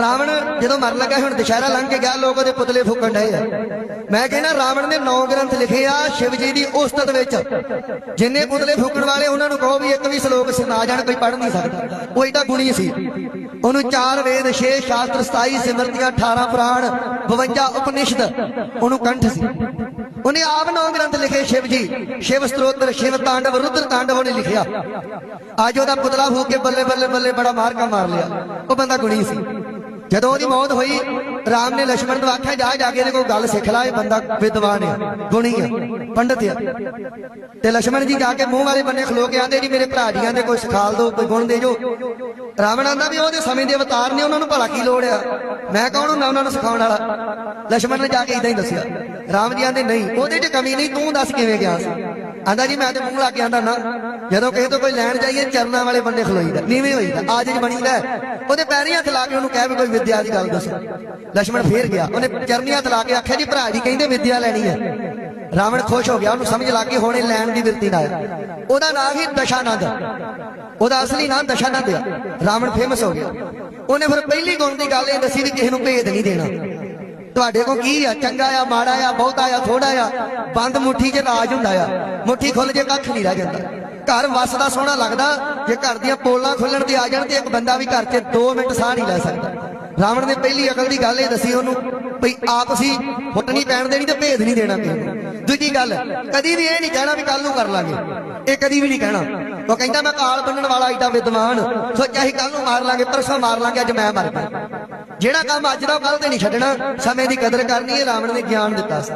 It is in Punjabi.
ਰਾਵਣ ਜਦੋਂ ਮਰਨ ਲੱਗਾ ਹੁਣ ਦੁਸ਼ਹਿਰਾ ਲੰਘ ਕੇ ਗਿਆ, ਲੋਕ ਉਹਦੇ ਪੁਤਲੇ ਫੂਕਣ ਡਏ ਆ। ਮੈਂ ਕਹਿੰਦਾ, ਰਾਵਣ ਨੇ ਨੌ ਗ੍ਰੰਥ ਲਿਖੇ ਆ, ਸ਼ਿਵ ਜੀ ਦੀ ਉਸਤਤ ਵਿੱਚ। ਜਿੰਨੇ ਪੁਤਲੇ ਫੂਕਣ ਵਾਲੇ, ਉਹਨਾਂ ਨੂੰ ਕਹੋ ਵੀ ਇੱਕ ਵੀ ਸ਼ਲੋਕ ਸੁਣਾ ਜਾਣ, ਕੋਈ ਪੜ੍ਹ ਨਹੀਂ ਸਕਦਾ। ਉਹ ਏਡਾ ਗੁਣੀ ਸੀ। ਉਹਨੂੰ ਚਾਰ ਵੇਦ 6 ਸ਼ਾਸਤਰ 27 ਸਿਮਰਤੀਆਂ 18 ਪੁਰਾਣ 52 ਉਪਨਿਸ਼ਦ, ਉਹਨੂੰ ਕੰਠ ਸੀ। ਉਹਨੇ ਆਪ ਨੌ ਗ੍ਰੰਥ ਲਿਖੇ ਸ਼ਿਵ ਜੀ ਸ਼ਿਵ ਸਤੋਤਰ ਸ਼ਿਵ ਤਾਂਡਵ ਰੁਦਰ ਤਾਂਡਵ ਉਹਨੇ ਲਿਖਿਆ ਅੱਜ ਉਹਦਾ ਪੁਤਲਾ ਫੂਕ ਕੇ ਬੱਲੇ ਬੱਲੇ ਬੱਲੇ ਬੜਾ ਮਾਰ ਕਾ ਮਾਰ ਲਿਆ ਉਹ ਬੰਦਾ ਗੁਣੀ ਸੀ ਜਦੋਂ ਉਹਦੀ ਮੌਤ ਹੋਈ ਰਾਮ ਨੇ ਲక్ష్మణ ਨੂੰ ਆਖਿਆ, ਜਾ ਜਾ ਕੇ ਇਹਦੇ ਕੋਈ ਗੱਲ ਸਿੱਖ ਲੈ, ਇਹ ਬੰਦਾ ਵਿਦਵਾਨ ਹੈ ਗੁਣੀ ਹੈ ਪੰਡਤ ਹੈ ਤੇ ਲక్ష్మణ ਜੀ ਜਾ ਕੇ ਮੂੰਹ ਵਾਲੇ ਬੰਨੇ ਖਲੋ ਕੇ ਆਂਦੇ, ਜੀ ਮੇਰੇ ਭਰਾ ਜੀਆਂ ਦੇ ਕੋਈ ਸਿਖਾਲ ਦੋ, ਕੋਈ ਗੁਣ ਦੇ ਜੋ। ਰਾਵਣ ਆਂਦਾ ਵੀ ਉਹਦੇ ਸਮੇਂ ਦੇ ਅਵਤਾਰ ਨੇ, ਉਹਨਾਂ ਨੂੰ ਭਲਾ ਕੀ ਲੋੜ ਆ? ਮੈਂ ਕੌਣ ਹੁੰਦਾ ਉਹਨਾਂ ਨੂੰ ਸਿਖਾਉਣ ਵਾਲਾ? ਲక్ష్మణ ਨੇ ਜਾ ਕੇ ਇਦਾਂ ਹੀ ਦੱਸਿਆ। ਰਾਮ ਜੀ ਆਂਦੇ, ਨਹੀਂ, ਉਹਦੇ 'ਚ ਕਮੀ ਨਹੀਂ, ਤੂੰ ਦੱਸ ਕਿਵੇਂ ਗਿਆ ਸੀ? ਆਂਦਾ ਜੀ, ਮੈਂ ਤੇ ਮੂੰਹ ਲਾ ਕੇ ਆਂਦਾ ਨਾ। ਜਦੋਂ ਕਿਸੇ ਤੋਂ ਕੋਈ ਲੈਣ ਜਾਈਏ, ਚਰਨਾਂ ਵਾਲੇ ਬੰਦੇ ਖਲੋਈਦਾ ਨੀਵੇਂ ਹੋਈਦਾ ਆਜ ਜੀ ਬਣੀਦਾ ਉਹਦੇ ਪੈਰੀਂ ਹੱਥ ਲਾ ਕੇ ਉਹਨੂੰ ਕਹਿ ਵੀ ਕੋਈ ਵਿਦਿਆ ਦੀ ਗੱਲ ਦੱਸ। ਲక్ష్మణ ਫੇਰ ਗਿਆ। ਉਹਨੇ ਚਰਨੀ ਹੱਥ ਲਾ ਕੇ ਆਖਿਆ, ਜੀ ਭਰਾ ਜੀ, ਕਹਿੰਦੇ ਵਿਦਿਆ ਲੈਣੀ ਹੈ। ਰਾਵਣ ਖੁਸ਼ ਹੋ ਗਿਆ। ਉਹਨੂੰ ਸਮਝ ਲੱਗ ਗਈ, ਹੁਣੇ ਲੈਣ ਦੀ ਵਿਰਤੀ ਨਾਲ ਉਹਦਾ ਨਾਮ ਹੀ ਦਸ਼ਾਨੰਦ। ਉਹਦਾ ਅਸਲੀ ਨਾਮ ਦਸ਼ਾਨੰਦ ਆ। ਰਾਵਣ ਫੇਮਸ ਹੋ ਗਿਆ। ਉਹਨੇ ਫਿਰ ਪਹਿਲੀ ਗੁਣ ਦੀ ਗੱਲ ਇਹ ਦੱਸੀ ਵੀ ਕਿਸੇ ਨੂੰ ਭੇਦ ਨਹੀਂ ਦੇਣਾ। ਤੁਹਾਡੇ ਕੋ ਕੀ ਆ? ਚੰਗਾ ਆ, ਮਾੜਾ ਆ, ਬਹੁਤਾ ਆ ਥੋੜਾ ਆ? ਬੰਦ ਮੁੱਠੀ 'ਚ ਰਾਜ ਹੁੰਦਾ ਆ। ਮੁੱਠੀ ਖੁੱਲ ਜੇ ਕੱਖ ਨਹੀਂ ਰਹਿ ਜਾਂਦਾ। ਘਰ ਵਸਦਾ ਸੋਹਣਾ ਲੱਗਦਾ, ਜੇ ਘਰ ਦੀਆਂ ਪੋਲਾਂ ਖੁੱਲਣ ਤੇ ਆ ਜਾਣ ਤੇ ਇੱਕ ਬੰਦਾ ਵੀ ਘਰ 'ਚ 2 ਮਿੰਟ ਸਾਹ ਨਹੀਂ ਲੈ ਸਕਦਾ। ਰਾਵਣ ਨੇ ਪਹਿਲੀ ਅਕਲ ਦੀ ਗੱਲ ਇਹ ਦੱਸੀ ਉਹਨੂੰ ਭਈ ਆਪ ਸੀ ਫੁੱਟ ਨਹੀਂ ਪੈਣ ਦੇਣੀ ਤੇ ਭੇਦ ਨਹੀਂ ਦੇਣਾ ਕਿਸੇ ਦੂਜੀ ਗੱਲ, ਕਦੀ ਵੀ ਇਹ ਨਹੀਂ ਕਹਿਣਾ ਵੀ ਕੱਲ ਨੂੰ ਕਰ ਲਾਂਗੇ। ਇਹ ਕਦੀ ਵੀ ਨਹੀਂ ਕਹਿਣਾ। ਉਹ ਕਹਿੰਦਾ ਮੈਂ ਕਾਲ ਬੰਨਣ ਵਾਲਾ ਏਡਾ ਵਿਦਵਾਨ। ਸੋਚਿਆ ਸੀ ਕੱਲ ਨੂੰ ਮਾਰ ਲਾਂਗੇ, ਪਰਸੋਂ ਮਾਰ ਲਾਂਗੇ, ਅੱਜ ਮੈਂ ਮਰ ਗਿਆ ਜਿਹੜਾ ਕੰਮ ਅੱਜ ਦਾ ਕੱਲ ਤੇ ਨਹੀਂ ਛੱਡਣਾ। ਸਮੇਂ ਦੀ ਕਦਰ ਕਰਨੀ ਹੈ, ਰਾਵਣ ਨੇ ਗਿਆਨ ਦਿੱਤਾ ਸੀ।